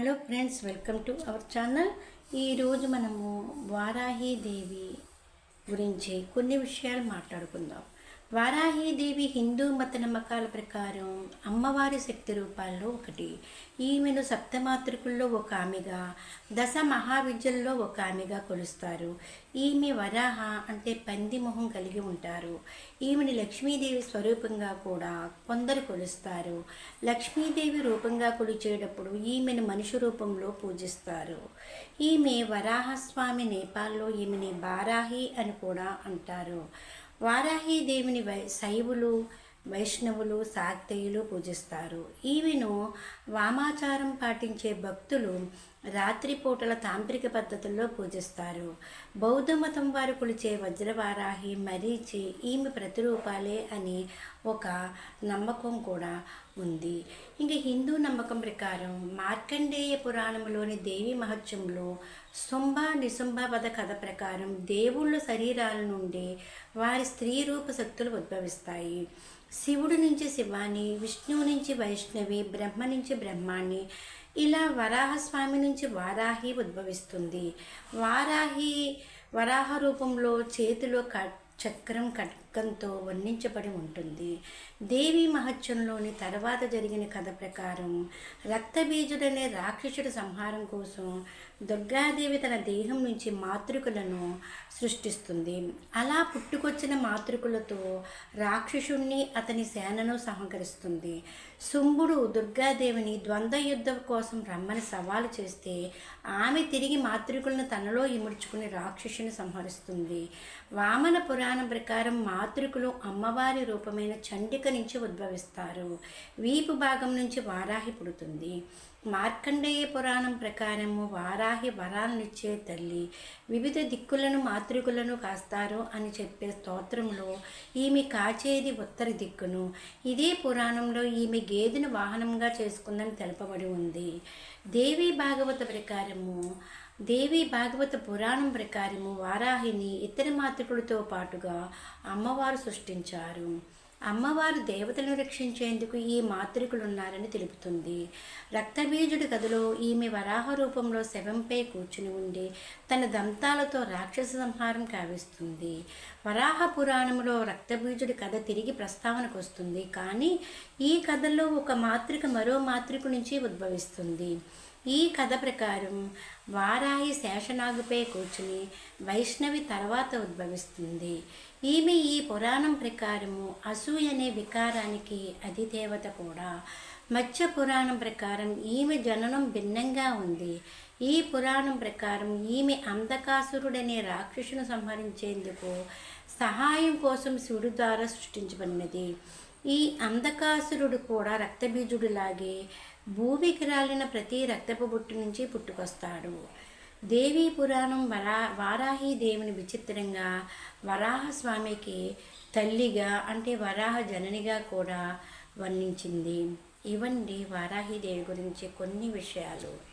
Hello friends welcome to our channel. ఈరోజు మనము వారాహీదేవి గురించి కొన్ని విషయాలు మాట్లాడుకుందాం. వారాహీదేవి హిందూ మత నమ్మకాల ప్రకారం అమ్మవారి శక్తి రూపాల్లో ఒకటి. ఈమెను సప్తమాతృకుల్లో ఒక ఆమెగా దశ మహావిద్యల్లో ఒక ఆమెగా కొలుస్తారు. ఈమె వరాహ అంటే పంది మొహం కలిగి ఉంటారు. ఈమెని లక్ష్మీదేవి స్వరూపంగా కూడా కొందరు కొలుస్తారు. లక్ష్మీదేవి రూపంగా కొలిచేటప్పుడు ఈమెను మనిషి రూపంలో పూజిస్తారు. ఈమె వరాహస్వామి నేపాల్లో ఈమెని బారాహి అని కూడా అంటారు. వారాహీదేవిని వై శైవులు వైష్ణవులు శాక్తేయులు పూజిస్తారు. ఈమెను వామాచారం పాటించే భక్తులు రాత్రిపూటల తాంత్రిక పద్ధతుల్లో పూజిస్తారు. బౌద్ధ మతం వారు కొలిచే వజ్రవారాహి మరీచి ఈమె ప్రతిరూపాలే అని ఒక నమ్మకం కూడా ఉంది. ఇంక హిందూ నమ్మకం ప్రకారం మార్కండేయ పురాణంలోని దేవి మహత్యంలో శుంభ నిశుంభవద కథ ప్రకారం దేవుళ్ళ శరీరాల నుండి వారి స్త్రీ రూప శక్తులు ఉద్భవిస్తాయి. శివుడు నుంచి శివాని విష్ణువు నుంచి వైష్ణవి బ్రహ్మ నుంచి బ్రహ్మాన్ని ఇలా వరాహస్వామి నుంచి వారాహి ఉద్భవిస్తుంది. వారాహి వరాహ రూపంలో చేతిలో క చక్రం ఖడ్గంతో వర్ణించబడి ఉంటుంది. దేవి మహత్యంలోని తర్వాత జరిగిన కథ ప్రకారం రక్తబీజుడనే రాక్షసుడి సంహారం కోసం దుర్గాదేవి తన దేహం నుంచి మాతృకులను సృష్టిస్తుంది. అలా పుట్టుకొచ్చిన మాతృకులతో రాక్షసుణ్ణి అతని సేనను సహకరిస్తుంది. శుంభుడు దుర్గాదేవిని ద్వంద్వ యుద్ధం కోసం రమ్మని సవాలు చేస్తే ఆమె తిరిగి మాతృకులను తనలో ఇముడ్చుకుని రాక్షసుని సంహరిస్తుంది. వామన పురాణం ప్రకారం మా మాతృకులు అమ్మవారి రూపమైన చండిక నుంచి ఉద్భవిస్తారు. వీపు భాగం నుంచి వారాహి పుడుతుంది. మార్కండేయ పురాణం ప్రకారము వారాహి వరాలనిచ్చే తల్లి వివిధ దిక్కులను మాతృకులను కాస్తారు అని చెప్పే స్తోత్రంలో ఈమె కాచేది ఉత్తర దిక్కును. ఇదే పురాణంలో ఈమె గేదెను వాహనంగా చేసుకుందని తెలపబడి ఉంది. దేవి భాగవత ప్రకారము దేవి భాగవత పురాణం ప్రకారము వారాహిని ఇతర మాతృకులతో పాటుగా అమ్మవారు సృష్టించారు. అమ్మవారు దేవతలను రక్షించేందుకు ఈ మాతృకులు ఉన్నారని తెలుపుతుంది. రక్తబీజుడి గదిలో ఈమె వరాహ రూపంలో శవంపై కూర్చుని ఉండి తన దంతాలతో రాక్షస సంహారం కావిస్తుంది. వరాహ పురాణంలో రక్తబీజుడి కథ తిరిగి ప్రస్తావనకు వస్తుంది కానీ ఈ కథలో ఒక మాతృక మరో మాతృక నుంచి ఉద్భవిస్తుంది. ఈ కథ ప్రకారం వారాయి శేషనాగుపై కూర్చుని వైష్ణవి తర్వాత ఉద్భవిస్తుంది. ఈమె ఈ పురాణం ప్రకారము అసూయ అనే వికారానికి అధిదేవత కూడా మత్స్య పురాణం ప్రకారం ఈమె జననం భిన్నంగా ఉంది. ఈ పురాణం ప్రకారం ఈమె అంధకాసురుడనే రాక్షసును సంహరించేందుకు సహాయం కోసం శివుడు ద్వారా సృష్టించబడినది. ఈ అంధకాసురుడు కూడా రక్తబీజుడిలాగే భూమికి రాలిన ప్రతి రక్తపు బుట్టు నుంచి పుట్టుకొస్తాడు. దేవీ పురాణం వరా వారాహి దేవుని విచిత్రంగా వరాహస్వామికి తల్లిగా అంటే వరాహ జననిగా కూడా వర్ణించింది. ఇవండి వారాహి దేవి గురించి కొన్ని విషయాలు.